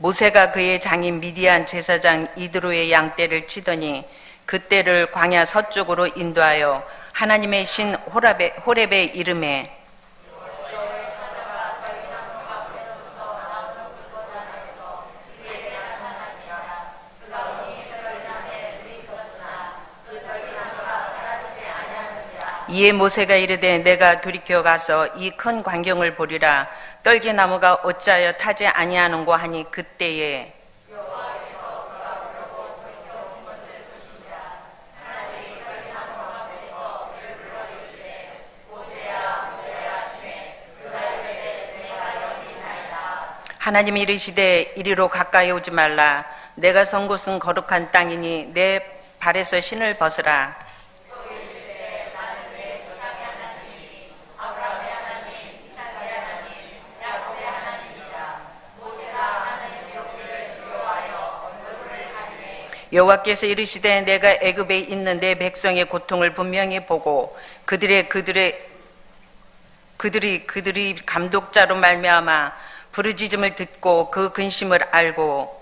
모세가 그의 장인 미디안 제사장 이드로의 양떼를 치더니 그 떼를 광야 서쪽으로 인도하여 하나님의 신 호랍의, 호렙의 이름에 이에 모세가 이르되 내가 돌이켜 가서 이 큰 광경을 보리라 떨기나무가 어찌하여 타지 아니하는고 하니 그때에 하나님이 이르시되 이리로 가까이 오지 말라. 내가 선 곳은 거룩한 땅이니 내 발에서 신을 벗으라 여호와께서 이르시되 내가 애굽에 있는 내 백성의 고통을 분명히 보고 그들의 그들의 그들이 그들이 감독자로 말미암아 부르짖음을 듣고 그 근심을 알고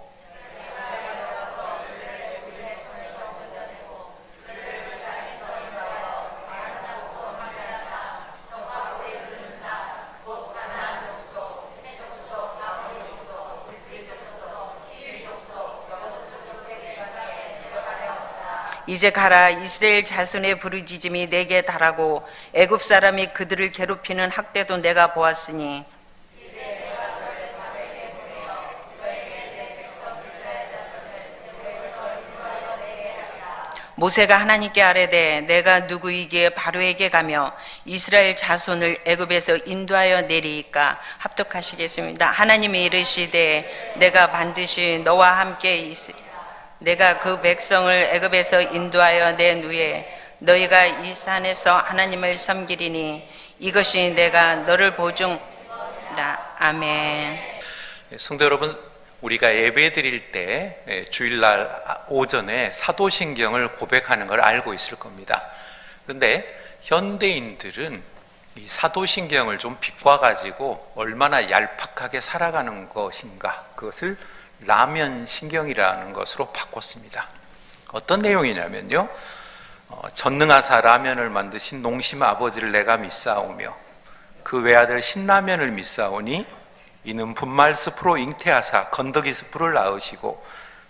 이제 가라 이스라엘 자손의 부르짖음이 내게 달하고 애굽 사람이 그들을 괴롭히는 학대도 내가 보았으니 모세가 하나님께 아뢰되 내가 누구에게 바로에게 가며 이스라엘 자손을 애굽에서 인도하여 내리이까 합독하시겠습니다. 하나님이 이르시되 내가 반드시 너와 함께 있으 내가 그 백성을 애굽에서 인도하여 낸 후에 너희가 이 산에서 하나님을 섬기리니 이것이 내가 너를 보증다. 아멘. 성도 여러분, 우리가 예배 드릴 때 예, 주일날 오전에 사도신경을 고백하는 걸 알고 있을 겁니다. 그런데 현대인들은 이 사도신경을 좀 비꼬아 가지고 얼마나 얄팍하게 살아가는 것인가 그것을 라면 신경이라는 것으로 바꿨습니다. 어떤 내용이냐면요. 어, 전능하사 라면을 만드신 농심 아버지를 내가 믿사오며 그 외아들 신라면을 믿사오니 이는 분말 숲으로 잉태하사 건더기 숲을 낳으시고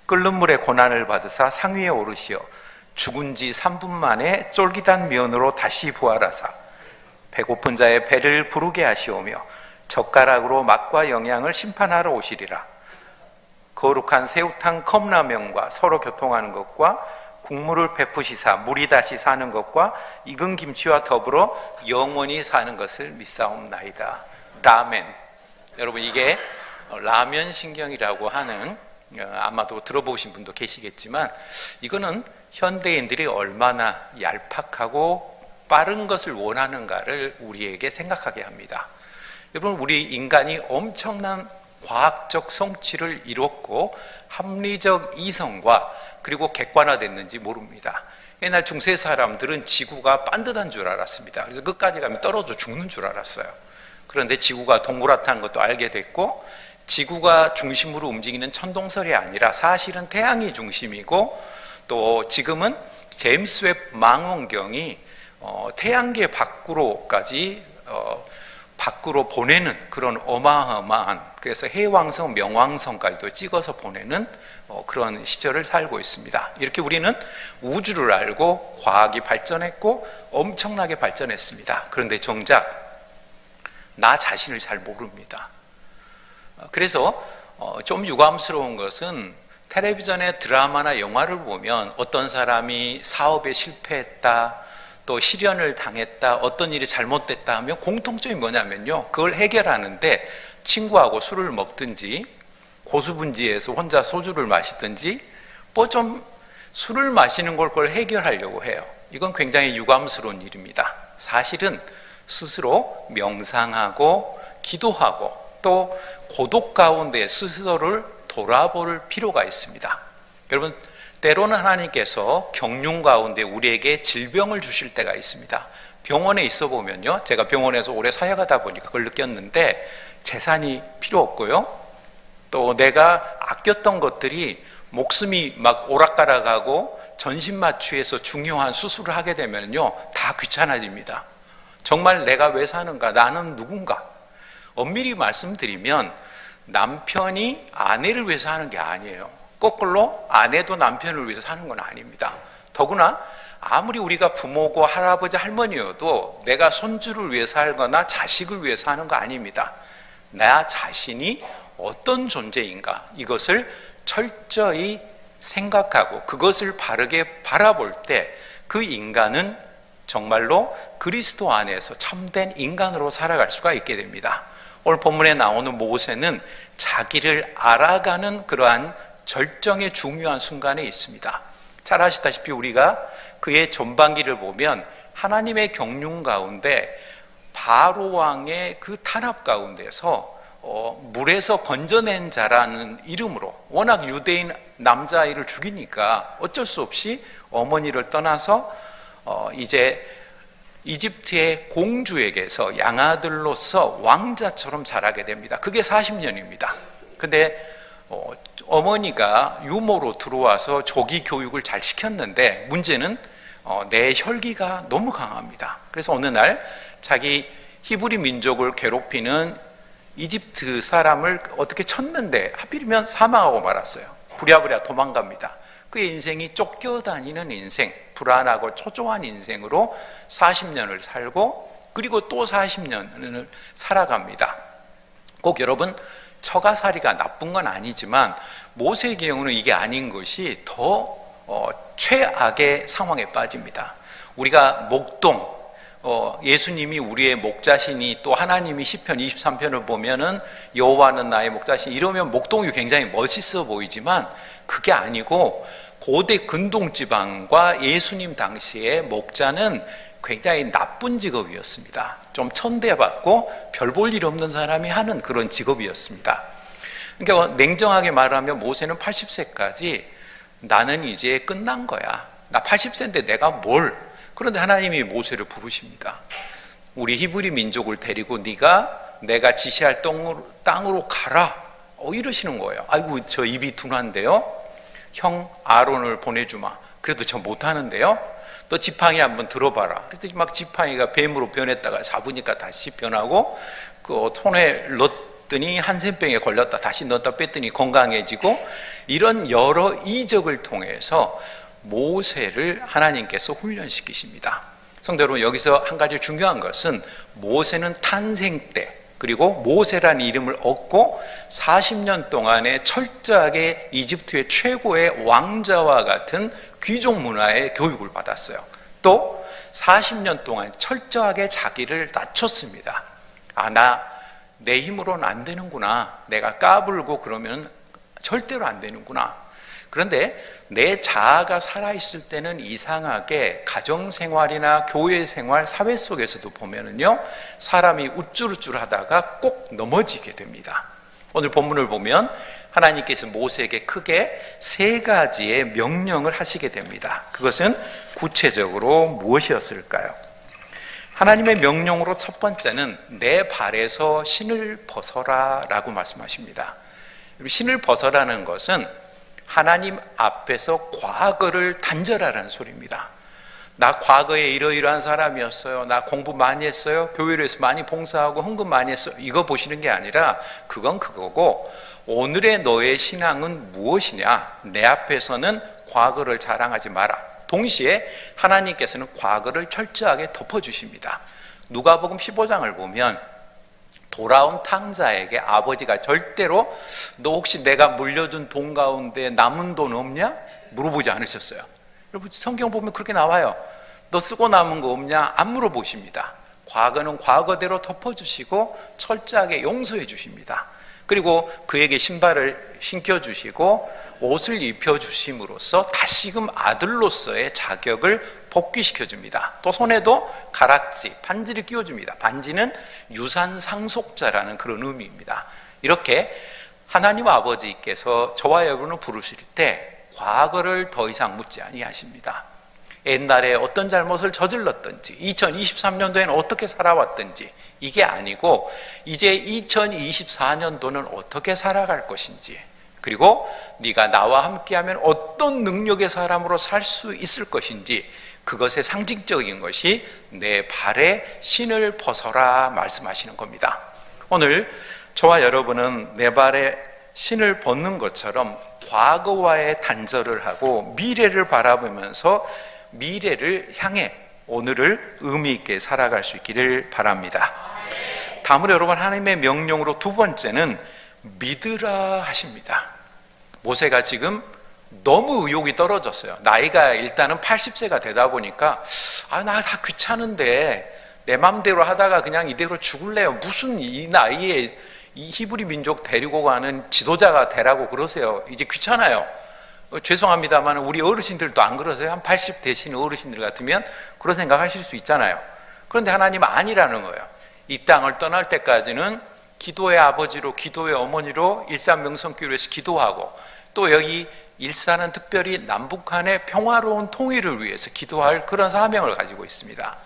끓는 물에 고난을 받으사 상위에 오르시어 죽은 지 3분 만에 쫄깃한 면으로 다시 부활하사 배고픈 자의 배를 부르게 하시오며 젓가락으로 맛과 영양을 심판하러 오시리라 거룩한 새우탕 컵라면과 서로 교통하는 것과 국물을 베푸시사 물이 다시 사는 것과 익은 김치와 더불어 영원히 사는 것을 믿사옵나이다. 라멘. 여러분 이게 라면 신경이라고 하는 어, 아마도 들어보신 분도 계시겠지만 이거는 현대인들이 얼마나 얄팍하고 빠른 것을 원하는가를 우리에게 생각하게 합니다. 여러분 우리 인간이 엄청난 과학적 성취를 이뤘고 합리적 이성과 그리고 객관화됐는지 모릅니다. 옛날 중세 사람들은 지구가 반듯한 줄 알았습니다. 그래서 끝까지 가면 떨어져 죽는 줄 알았어요. 그런데 지구가 동그랗다는 것도 알게 됐고 지구가 중심으로 움직이는 천동설이 아니라 사실은 태양이 중심이고 또 지금은 제임스 웹 망원경이 어, 태양계 밖으로까지 어, 밖으로 보내는 그런 어마어마한 그래서 해왕성, 명왕성까지도 찍어서 보내는 어, 그런 시절을 살고 있습니다. 이렇게 우리는 우주를 알고 과학이 발전했고 엄청나게 발전했습니다. 그런데 정작 나 자신을 잘 모릅니다. 어, 그래서 어, 좀 유감스러운 것은 텔레비전의 드라마나 영화를 보면 어떤 사람이 사업에 실패했다, 또 실현을 당했다, 어떤 일이 잘못됐다 하면 공통점이 뭐냐면요. 그걸 해결하는데 친구하고 술을 먹든지 고수분지에서 혼자 소주를 마시든지 뭐 좀 술을 마시는 걸 그걸 해결하려고 해요. 이건 굉장히 유감스러운 일입니다. 사실은 스스로 명상하고 기도하고 또 고독 가운데 스스로를 돌아볼 필요가 있습니다. 여러분, 때로는 하나님께서 경륜 가운데 우리에게 질병을 주실 때가 있습니다. 병원에 있어 보면요. 제가 병원에서 오래 사역하다 보니까 그걸 느꼈는데 재산이 필요 없고요. 또 내가 아꼈던 것들이 목숨이 막 오락가락하고 전신마취해서 중요한 수술을 하게 되면요 다 귀찮아집니다. 정말 내가 왜 사는가? 나는 누군가? 엄밀히 말씀드리면 남편이 아내를 위해서 하는 게 아니에요. 거꾸로 아내도 남편을 위해서 사는 건 아닙니다. 더구나 아무리 우리가 부모고 할아버지 할머니여도 내가 손주를 위해 살거나 자식을 위해 사는 거 아닙니다. 나 자신이 어떤 존재인가 이것을 철저히 생각하고 그것을 바르게 바라볼 때 그 인간은 정말로 그리스도 안에서 참된 인간으로 살아갈 수가 있게 됩니다. 오늘 본문에 나오는 모세는 자기를 알아가는 그러한 절정의 중요한 순간에 있습니다. 잘 아시다시피 우리가 그의 전반기를 보면 하나님의 경륜 가운데 바로 왕의 그 탄압 가운데서 어, 물에서 건져낸 자라는 이름으로 워낙 유대인 남자아이를 죽이니까 어쩔 수 없이 어머니를 떠나서 어, 이제 이집트의 공주에게서 양아들로서 왕자처럼 자라게 됩니다. 그게 40년입니다. 근데 어, 어머니가 유모로 들어와서 조기 교육을 잘 시켰는데 문제는 어, 내 혈기가 너무 강합니다. 그래서 어느 날 자기 히브리 민족을 괴롭히는 이집트 사람을 어떻게 쳤는데 하필이면 사망하고 말았어요. 부랴부랴 도망갑니다. 그의 인생이 쫓겨다니는 인생, 불안하고 초조한 인생으로 40년을 살고 그리고 또 40년을 살아갑니다. 꼭 여러분 처가살이가 나쁜 건 아니지만 모세의 경우는 이게 아닌 것이 더 어, 최악의 상황에 빠집니다. 우리가 목동 어, 예수님이 우리의 목자신이 또 하나님이 시편 23편을 보면은 여호와는 나의 목자신 이러면 목동이 굉장히 멋있어 보이지만 그게 아니고 고대 근동 지방과 예수님 당시에 목자는 굉장히 나쁜 직업이었습니다. 좀 천대받고 별 볼 일 없는 사람이 하는 그런 직업이었습니다. 그러니까 냉정하게 말하면 모세는 80세까지 나는 이제 끝난 거야. 나 80세인데 내가 뭘? 그런데 하나님이 모세를 부르십니다. 우리 히브리 민족을 데리고 네가 내가 지시할 땅으로, 가라. 어, 이러시는 거예요. 아이고 저 입이 둔한데요. 형 아론을 보내주마. 그래도 저 못하는데요. 너 지팡이 한번 들어봐라. 그랬더니 막 지팡이가 뱀으로 변했다가 잡으니까 다시 변하고 그 손에 넣었더니 한센병에 걸렸다 다시 넣었다 뺐더니 건강해지고 이런 여러 이적을 통해서 모세를 하나님께서 훈련시키십니다. 성도 여러분 여기서 한 가지 중요한 것은 모세는 탄생 때 그리고 모세라는 이름을 얻고 40년 동안에 철저하게 이집트의 최고의 왕자와 같은 귀족 문화의 교육을 받았어요. 또 40년 동안 철저하게 자기를 낮췄습니다. 아, 나 내 힘으로는 안 되는구나. 내가 까불고 그러면 절대로 안 되는구나. 그런데 내 자아가 살아있을 때는 이상하게 가정생활이나 교회생활, 사회 속에서도 보면은요, 사람이 우쭐우쭐 하다가 꼭 넘어지게 됩니다. 오늘 본문을 보면 하나님께서 모세에게 크게 세 가지의 명령을 하시게 됩니다. 그것은 구체적으로 무엇이었을까요? 하나님의 명령으로 첫 번째는 내 발에서 신을 벗어라 라고 말씀하십니다. 신을 벗어라는 것은 하나님 앞에서 과거를 단절하라는 소리입니다. 나 과거에 이러이러한 사람이었어요. 나 공부 많이 했어요. 교회에서 많이 봉사하고 헌금 많이 했어요. 이거 보시는 게 아니라 그건 그거고 오늘의 너의 신앙은 무엇이냐? 내 앞에서는 과거를 자랑하지 마라. 동시에 하나님께서는 과거를 철저하게 덮어 주십니다. 누가복음 15장을 보면 돌아온 탕자에게 아버지가 절대로 너 혹시 내가 물려준 돈 가운데 남은 돈 없냐? 물어보지 않으셨어요. 여러분 성경 보면 그렇게 나와요. 너 쓰고 남은 거 없냐? 안 물어보십니다. 과거는 과거대로 덮어주시고 철저하게 용서해 주십니다. 그리고 그에게 신발을 신겨주시고 옷을 입혀주심으로써 다시금 아들로서의 자격을 복귀시켜 줍니다. 또 손에도 가락지, 반지를 끼워줍니다. 반지는 유산 상속자라는 그런 의미입니다. 이렇게 하나님 아버지께서 저와 여러분을 부르실 때 과거를 더 이상 묻지 아니하십니다. 옛날에 어떤 잘못을 저질렀든지 2023년도에는 어떻게 살아왔든지 이게 아니고 이제 2024년도는 어떻게 살아갈 것인지 그리고 네가 나와 함께하면 어떤 능력의 사람으로 살 수 있을 것인지 그것의 상징적인 것이 내 발에 신을 벗어라 말씀하시는 겁니다. 오늘 저와 여러분은 내 발에 신을 벗는 것처럼 과거와의 단절을 하고 미래를 바라보면서 미래를 향해 오늘을 의미 있게 살아갈 수 있기를 바랍니다. 다음으로 여러분 하나님의 명령으로 두 번째는 믿으라 하십니다. 모세가 지금 너무 의욕이 떨어졌어요. 나이가 일단은 80세가 되다 보니까 아 나 다 귀찮은데 내 맘대로 하다가 그냥 이대로 죽을래요. 무슨 이 나이에 이 히브리 민족 데리고 가는 지도자가 되라고 그러세요. 이제 귀찮아요. 어, 죄송합니다만 우리 어르신들도 안 그러세요. 한 80 되신 어르신들 같으면 그런 생각하실 수 있잖아요. 그런데 하나님은 아니라는 거예요. 이 땅을 떠날 때까지는 기도의 아버지로 기도의 어머니로 일산 명성교회에서 기도하고 또 여기 일산은 특별히 남북한의 평화로운 통일을 위해서 기도할 그런 사명을 가지고 있습니다.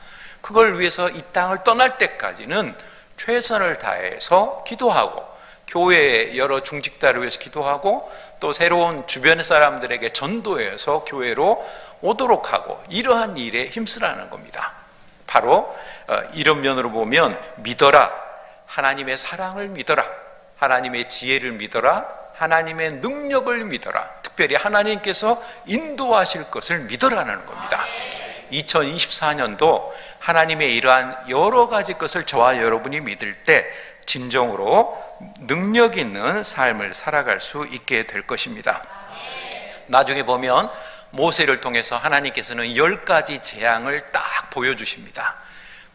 그걸 위해서 이 땅을 떠날 때까지는 최선을 다해서 기도하고 교회의 여러 중직자를 위해서 기도하고 또 새로운 주변 사람들에게 전도해서 교회로 오도록 하고 이러한 일에 힘쓰라는 겁니다. 바로 어, 이런 면으로 보면 믿어라 하나님의 사랑을 믿어라 하나님의 지혜를 믿어라 하나님의 능력을 믿어라 특별히 하나님께서 인도하실 것을 믿어라는 겁니다. 2024년도 하나님의 이러한 여러 가지 것을 저와 여러분이 믿을 때 진정으로 능력 있는 삶을 살아갈 수 있게 될 것입니다. 나중에 보면 모세를 통해서 하나님께서는 열 가지 재앙을 딱 보여주십니다.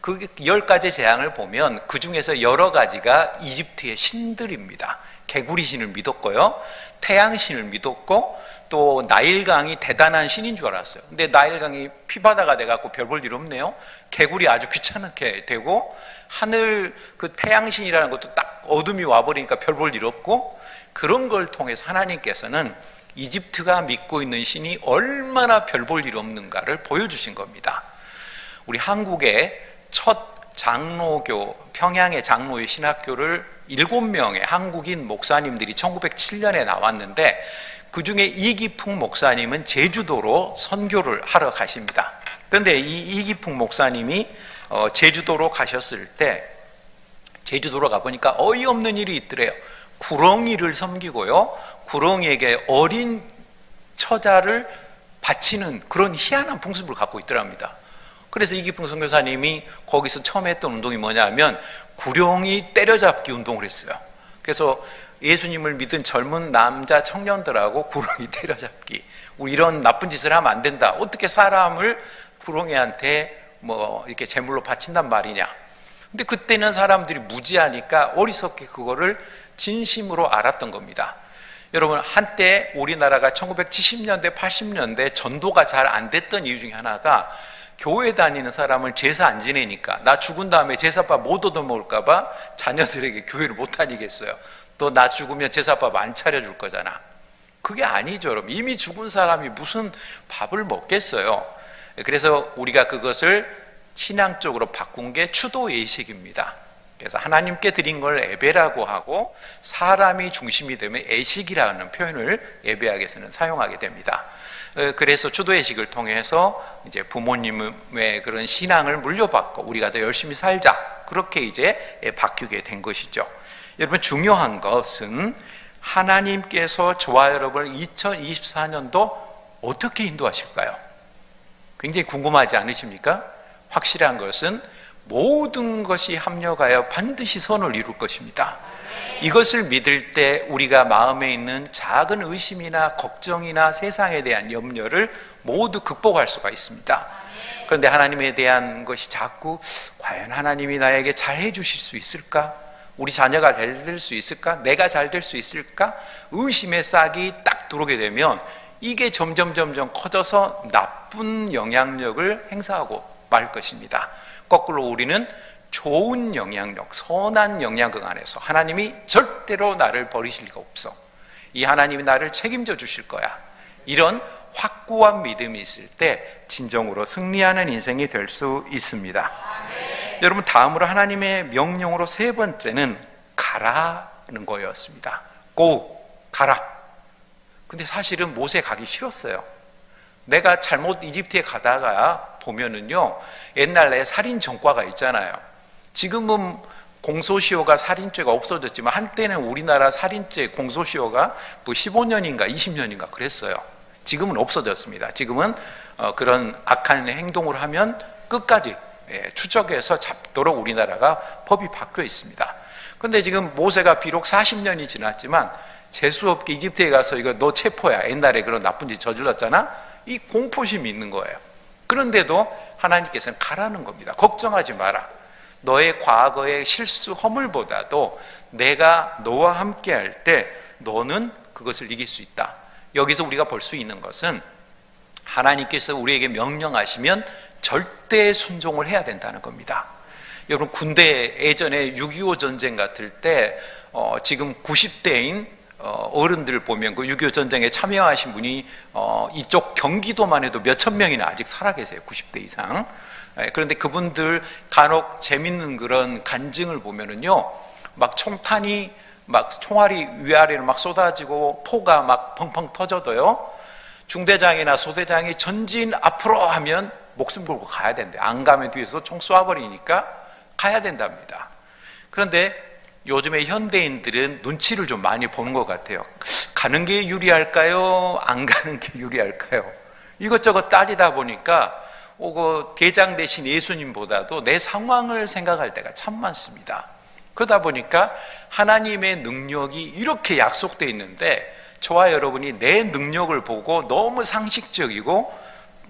그 열 가지 재앙을 보면 그 중에서 여러 가지가 이집트의 신들입니다. 개구리 신을 믿었고요. 태양 신을 믿었고 또 나일강이 대단한 신인 줄 알았어요. 근데 나일강이 피바다가 돼 갖고 별 볼 일 없네요. 개구리 아주 귀찮게 되고 하늘 그 태양 신이라는 것도 딱 어둠이 와 버리니까 별 볼 일 없고 그런 걸 통해서 하나님께서는 이집트가 믿고 있는 신이 얼마나 별 볼 일 없는가를 보여주신 겁니다. 우리 한국의 첫 장로교, 평양의 장로의 신학교를 일곱 명의 한국인 목사님들이 1907년에 나왔는데 그 중에 이기풍 목사님은 제주도로 선교를 하러 가십니다. 그런데 이 이기풍 목사님이 어, 제주도로 가셨을 때 제주도로 가보니까 어이없는 일이 있더래요. 구렁이를 섬기고요. 구렁이에게 어린 처자를 바치는 그런 희한한 풍습을 갖고 있더랍니다. 그래서 이기풍 선교사님이 거기서 처음 했던 운동이 뭐냐면 구령이 때려잡기 운동을 했어요. 그래서 예수님을 믿은 젊은 남자 청년들하고 구렁이 때려잡기. 우리 이런 나쁜 짓을 하면 안 된다. 어떻게 사람을 구렁이한테 뭐 이렇게 제물로 바친단 말이냐. 근데 그때는 사람들이 무지하니까 어리석게 그거를 진심으로 알았던 겁니다. 여러분, 한때 우리나라가 1970년대, 80년대 전도가 잘 안 됐던 이유 중에 하나가 교회 다니는 사람을 제사 안 지내니까 나 죽은 다음에 제사밥 못 얻어먹을까봐 자녀들에게 교회를 못 다니겠어요. 또 나 죽으면 제사밥 안 차려줄 거잖아. 그게 아니죠, 여러분. 이미 죽은 사람이 무슨 밥을 먹겠어요. 그래서 우리가 그것을 신앙적으로 바꾼 게 추도 예식입니다. 그래서 하나님께 드린 걸 예배라고 하고 사람이 중심이 되면 예식이라는 표현을 예배학에서는 사용하게 됩니다. 어, 그래서 추도 예식을 통해서 이제 부모님의 그런 신앙을 물려받고 우리가 더 열심히 살자 그렇게 이제 바뀌게 된 것이죠. 여러분 중요한 것은 하나님께서 저와 여러분을 2024년도 어떻게 인도하실까요? 굉장히 궁금하지 않으십니까? 확실한 것은 모든 것이 합력하여 반드시 선을 이룰 것입니다. 이것을 믿을 때 우리가 마음에 있는 작은 의심이나 걱정이나 세상에 대한 염려를 모두 극복할 수가 있습니다. 그런데 하나님에 대한 것이 자꾸 과연 하나님이 나에게 잘 해주실 수 있을까? 우리 자녀가 잘 될 수 있을까? 내가 잘 될 수 있을까? 의심의 싹이 딱 들어오게 되면 이게 점점 점점 커져서 나쁜 영향력을 행사하고 말 것입니다. 거꾸로 우리는 좋은 영향력, 선한 영향력 안에서 하나님이 절대로 나를 버리실 리가 없어. 이 하나님이 나를 책임져 주실 거야. 이런 확고한 믿음이 있을 때 진정으로 승리하는 인생이 될 수 있습니다. 여러분 다음으로 하나님의 명령으로 세 번째는 가라는 거였습니다. 고 가라. 근데 사실은 모세 가기 싫었어요. 내가 잘못 이집트에 가다가 보면은요 옛날에 살인 전과가 있잖아요. 지금은 공소시효가 살인죄가 없어졌지만 한때는 우리나라 살인죄 공소시효가 뭐 15년인가 20년인가 그랬어요. 지금은 없어졌습니다. 지금은 어, 그런 악한 행동을 하면 끝까지 예, 추적해서 잡도록 우리나라가 법이 바뀌어 있습니다. 근데 지금 모세가 비록 40년이 지났지만 재수 없게 이집트에 가서 이거 너 체포야. 옛날에 그런 나쁜 짓 저질렀잖아. 이 공포심이 있는 거예요. 그런데도 하나님께서는 가라는 겁니다. 걱정하지 마라. 너의 과거의 실수 허물보다도 내가 너와 함께 할 때 너는 그것을 이길 수 있다. 여기서 우리가 볼 수 있는 것은 하나님께서 우리에게 명령하시면 절대 순종을 해야 된다는 겁니다. 여러분 군대 예전에 6.25 전쟁 같을 때 어, 지금 90대인 어, 어른들 보면 그 6.25 전쟁에 참여하신 분이 어, 이쪽 경기도만 해도 몇천 명이나 아직 살아 계세요. 90대 이상. 예, 그런데 그분들 간혹 재밌는 그런 간증을 보면은요, 막 총탄이 막 총알이 위아래로 막 쏟아지고 포가 막 펑펑 터져도요, 중대장이나 소대장이 전진 앞으로 하면 목숨 걸고 가야 된대. 안 가면 뒤에서 총 쏴버리니까 가야 된답니다. 그런데 요즘에 현대인들은 눈치를 좀 많이 보는 것 같아요. 가는 게 유리할까요? 안 가는 게 유리할까요? 이것저것 따지다 보니까 오고 대장 대신 예수님보다도 내 상황을 생각할 때가 참 많습니다. 그러다 보니까 하나님의 능력이 이렇게 약속되어 있는데 저와 여러분이 내 능력을 보고 너무 상식적이고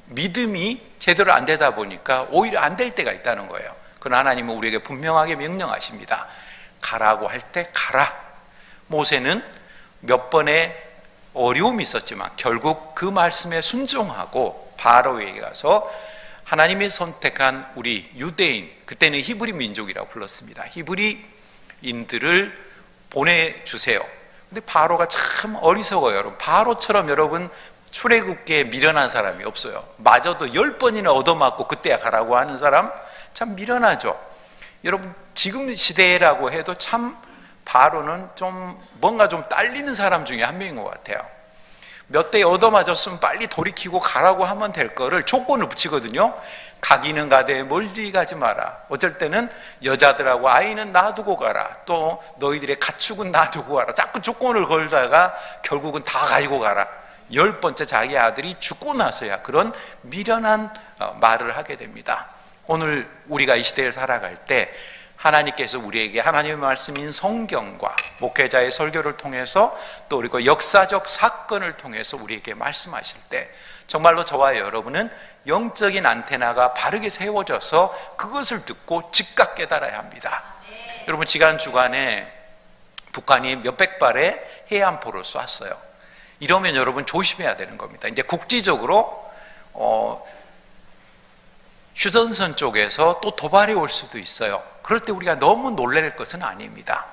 믿음이 제대로 안 되다 보니까 오히려 안 될 때가 있다는 거예요. 그러나 하나님은 우리에게 분명하게 명령하십니다. 가라고 할 때 가라. 모세는 몇 번의 어려움이 있었지만 결국 그 말씀에 순종하고 바로에게 가서 하나님이 선택한 우리 유대인 그때는 히브리 민족이라고 불렀습니다. 히브리인들을 보내주세요. 근데 바로가 참 어리석어요, 여러분. 바로처럼 여러분 출애굽기에 미련한 사람이 없어요. 마저도 열 번이나 얻어맞고 그때야 가라고 하는 사람 참 미련하죠. 여러분 지금 시대라고 해도 참 바로는 좀 뭔가 좀 딸리는 사람 중에 한 명인 것 같아요. 몇 대 얻어맞았으면 빨리 돌이키고 가라고 하면 될 거를 조건을 붙이거든요. 가기는 가되 멀리 가지 마라. 어쩔 때는 여자들하고 아이는 놔두고 가라. 또 너희들의 가축은 놔두고 가라. 자꾸 조건을 걸다가 결국은 다 가지고 가라. 열 번째 자기 아들이 죽고 나서야 그런 미련한 어, 말을 하게 됩니다. 오늘 우리가 이 시대를 살아갈 때 하나님께서 우리에게 하나님의 말씀인 성경과 목회자의 설교를 통해서 또 그리고 역사적 사건을 통해서 우리에게 말씀하실 때 정말로 저와 여러분은 영적인 안테나가 바르게 세워져서 그것을 듣고 즉각 깨달아야 합니다. 여러분 지난 주간에 북한이 몇백 발의 해안포를 쐈어요. 이러면 여러분 조심해야 되는 겁니다. 이제 국지적으로 어, 휴전선 쪽에서 또 도발이 올 수도 있어요. 그럴 때 우리가 너무 놀랄 것은 아닙니다.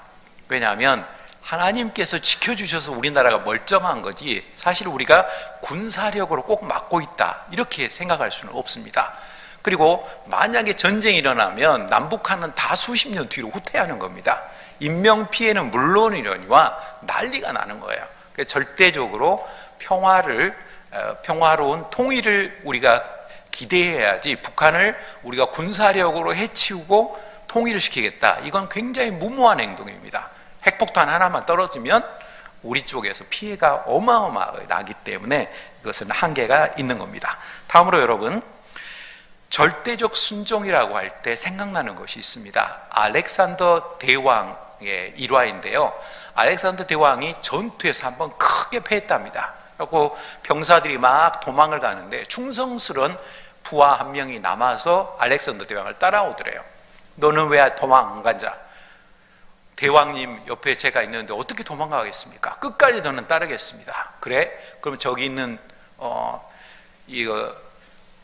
왜냐하면 하나님께서 지켜주셔서 우리나라가 멀쩡한 거지 사실 우리가 군사력으로 꼭 막고 있다 이렇게 생각할 수는 없습니다. 그리고 만약에 전쟁이 일어나면 남북한은 다 수십 년 뒤로 후퇴하는 겁니다. 인명 피해는 물론이려니와 난리가 나는 거예요. 절대적으로 평화를 어, 평화로운 통일을 우리가 기대해야지 북한을 우리가 군사력으로 해치우고 통일을 시키겠다. 이건 굉장히 무모한 행동입니다. 핵폭탄 하나만 떨어지면 우리 쪽에서 피해가 어마어마하게 나기 때문에 이것은 한계가 있는 겁니다. 다음으로 여러분, 절대적 순종이라고 할 때 생각나는 것이 있습니다. 알렉산더 대왕의 일화인데요. 알렉산더 대왕이 전투에서 한번 크게 패했답니다. 그리고 병사들이 막 도망을 가는데 충성스러운 부하 한 명이 남아서 알렉산더 대왕을 따라오더래요. 너는 왜 도망 안 간자? 대왕님 옆에 제가 있는데 어떻게 도망가겠습니까? 끝까지 너는 따르겠습니다. 그래? 그럼 저기 있는 어 이거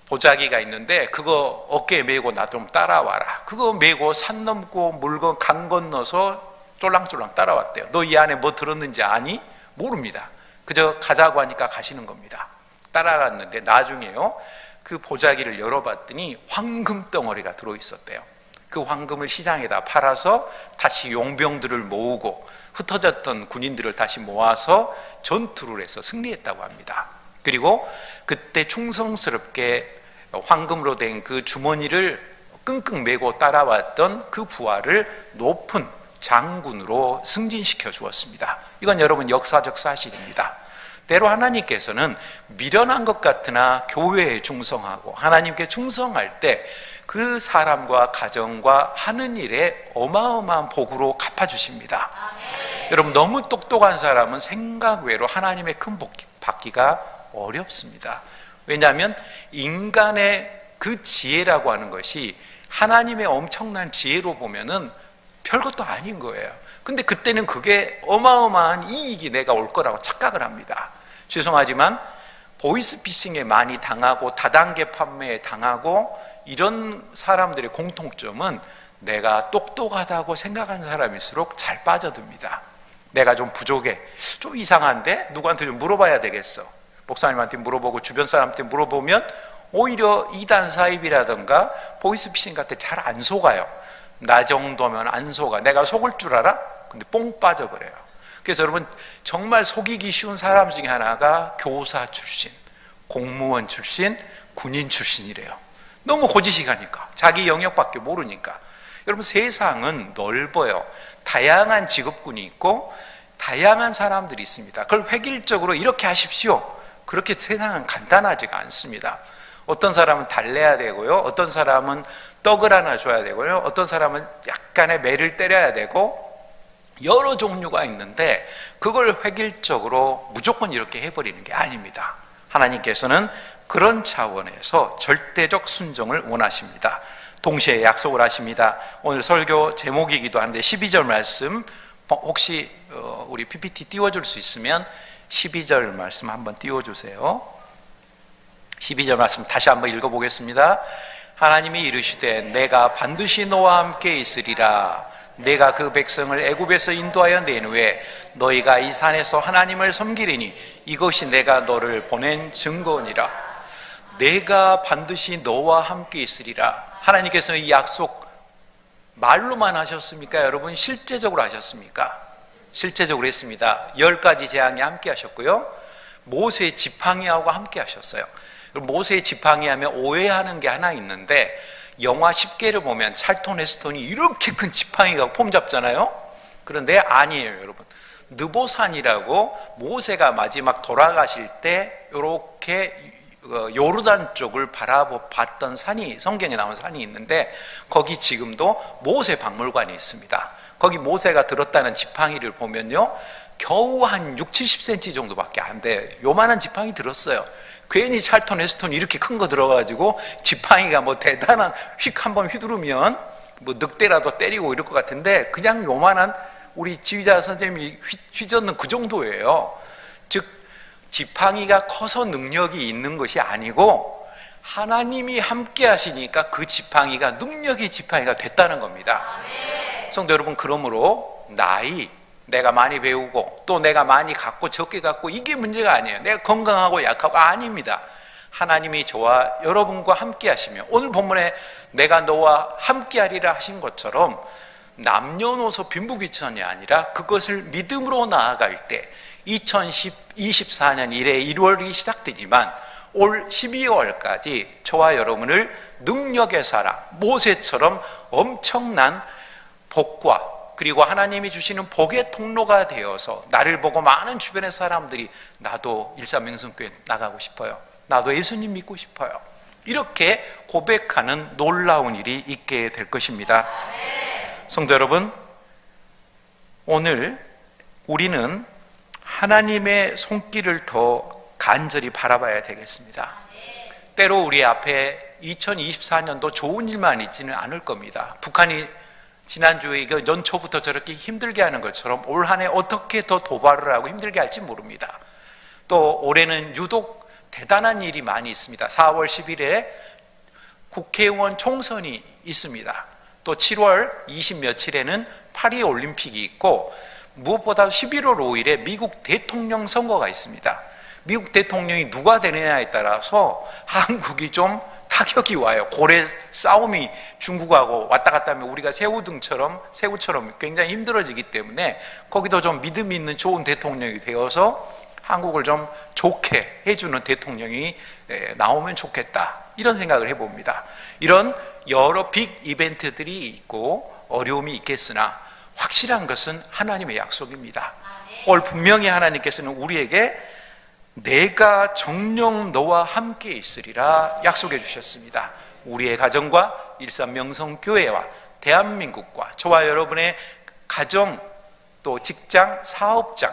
보자기가 있는데 그거 어깨에 메고 나 좀 따라와라. 그거 메고 산 넘고 물건 강 건너서 쫄랑쫄랑 따라왔대요. 너 이 안에 뭐 들었는지 아니? 모릅니다. 그저 가자고 하니까 가시는 겁니다. 따라갔는데 나중에요. 그 보자기를 열어봤더니 황금 덩어리가 들어 있었대요. 그 황금을 시장에다 팔아서 다시 용병들을 모으고 흩어졌던 군인들을 다시 모아서 전투를 해서 승리했다고 합니다. 그리고 그때 충성스럽게 황금으로 된 그 주머니를 끙끙 메고 따라왔던 그 부하를 높은 장군으로 승진시켜 주었습니다. 이건 여러분 역사적 사실입니다. 때로 하나님께서는 미련한 것 같으나 교회에 충성하고 하나님께 충성할 때 그 사람과 가정과 하는 일에 어마어마한 복으로 갚아주십니다. 여러분 너무 똑똑한 사람은 생각 외로 하나님의 큰 복 받기가 어렵습니다. 왜냐하면 인간의 그 지혜라고 하는 것이 하나님의 엄청난 지혜로 보면은 별것도 아닌 거예요. 근데 그때는 그게 어마어마한 이익이 내가 올 거라고 착각을 합니다. 죄송하지만 보이스피싱에 많이 당하고 다단계 판매에 당하고 이런 사람들의 공통점은 내가 똑똑하다고 생각하는 사람일수록 잘 빠져듭니다. 내가 좀 부족해. 좀 이상한데? 누구한테 좀 물어봐야 되겠어. 목사님한테 물어보고 주변 사람한테 물어보면 오히려 이단 사입이라든가 보이스피싱 같은 잘 안 속아요. 나 정도면 안 속아. 내가 속을 줄 알아? 근데 뽕 빠져버려요. 그래서 여러분 정말 속이기 쉬운 사람 중에 하나가 교사 출신, 공무원 출신, 군인 출신이래요. 너무 고지식하니까 자기 영역밖에 모르니까. 여러분 세상은 넓어요. 다양한 직업군이 있고 다양한 사람들이 있습니다. 그걸 획일적으로 이렇게 하십시오. 그렇게 세상은 간단하지가 않습니다. 어떤 사람은 달래야 되고요. 어떤 사람은 떡을 하나 줘야 되고요. 어떤 사람은 약간의 매를 때려야 되고 여러 종류가 있는데 그걸 획일적으로 무조건 이렇게 해버리는 게 아닙니다. 하나님께서는 그런 차원에서 절대적 순종을 원하십니다. 동시에 약속을 하십니다. 오늘 설교 제목이기도 한데 12절 말씀 혹시 어, 우리 PPT 띄워줄 수 있으면 12절 말씀 한번 띄워주세요. 12절 말씀 다시 한번 읽어보겠습니다. 하나님이 이르시되 내가 반드시 너와 함께 있으리라. 내가 그 백성을 애굽에서 인도하여 낸 후에 너희가 이 산에서 하나님을 섬기리니 이것이 내가 너를 보낸 증거니라. 내가 반드시 너와 함께 있으리라. 하나님께서 이 약속 말로만 하셨습니까? 여러분 실제적으로 하셨습니까? 실제적으로 했습니다. 열 가지 재앙이 함께 하셨고요. 모세 지팡이하고 함께 하셨어요. 모세 지팡이 하면 오해하는 게 하나 있는데 영화 10개를 보면 찰톤 헤스톤이 이렇게 큰 지팡이가 폼 잡잖아요. 그런데 아니에요, 여러분. 느보산이라고 모세가 마지막 돌아가실 때 이렇게 어, 요르단 쪽을 바라봤던 산이 성경에 나온 산이 있는데 거기 지금도 모세 박물관이 있습니다. 거기 모세가 들었다는 지팡이를 보면요. 겨우 한 6, 70cm 정도밖에 안 돼. 요만한 지팡이 들었어요. 괜히 찰톤, 에스톤 이렇게 큰 거 들어가지고 지팡이가 뭐 대단한 휙 한번 휘두르면 뭐 늑대라도 때리고 이럴 것 같은데 그냥 요만한 우리 지휘자 선생님이 휘, 휘젓는 그 정도예요. 즉, 지팡이가 커서 능력이 있는 것이 아니고 하나님이 함께 하시니까 그 지팡이가 능력의 지팡이가 됐다는 겁니다. 성도 여러분, 그러므로 나이, 내가 많이 배우고 또 내가 많이 갖고 적게 갖고 이게 문제가 아니에요. 내가 건강하고 약하고 아닙니다. 하나님이 저와 여러분과 함께 하시며 오늘 본문에 내가 너와 함께 하리라 하신 것처럼 남녀노소 빈부귀천이 아니라 그것을 믿음으로 나아갈 때 2024년 1회 1월이 시작되지만 올 12월까지 저와 여러분을 능력의 사람 모세처럼 엄청난 복과 그리고 하나님이 주시는 복의 통로가 되어서 나를 보고 많은 주변의 사람들이 나도 일사명성교회 나가고 싶어요. 나도 예수님 믿고 싶어요. 이렇게 고백하는 놀라운 일이 있게 될 것입니다. 성도 여러분, 오늘 우리는 하나님의 손길을 더 간절히 바라봐야 되겠습니다. 때로 우리 앞에 2024년도 좋은 일만 있지는 않을 겁니다. 북한이 지난주에 이거 연초부터 저렇게 힘들게 하는 것처럼 올 한 해 어떻게 더 도발을 하고 힘들게 할지 모릅니다. 또 올해는 유독 대단한 일이 많이 있습니다. 4월 10일에 국회의원 총선이 있습니다. 또 7월 20 며칠에는 파리 올림픽이 있고 무엇보다 11월 5일에 미국 대통령 선거가 있습니다. 미국 대통령이 누가 되느냐에 따라서 한국이 좀 타격이 와요. 고래 싸움이 중국하고 왔다 갔다 하면 우리가 새우등처럼 새우처럼 굉장히 힘들어지기 때문에 거기도 좀 믿음이 있는 좋은 대통령이 되어서 한국을 좀 좋게 해주는 대통령이 에, 나오면 좋겠다 이런 생각을 해봅니다. 이런 여러 빅 이벤트들이 있고 어려움이 있겠으나 확실한 것은 하나님의 약속입니다. 오늘 분명히 하나님께서는 우리에게 내가 정령 너와 함께 있으리라 약속해 주셨습니다. 우리의 가정과 일산명성교회와 대한민국과 저와 여러분의 가정 또 직장, 사업장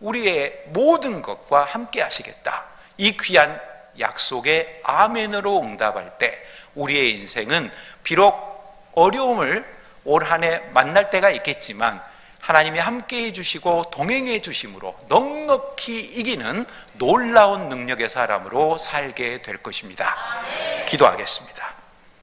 우리의 모든 것과 함께 하시겠다. 이 귀한 약속에 아멘으로 응답할 때 우리의 인생은 비록 어려움을 올 한 해 만날 때가 있겠지만 하나님이 함께 해주시고 동행해 주심으로 넉넉히 이기는 놀라운 능력의 사람으로 살게 될 것입니다. 기도하겠습니다.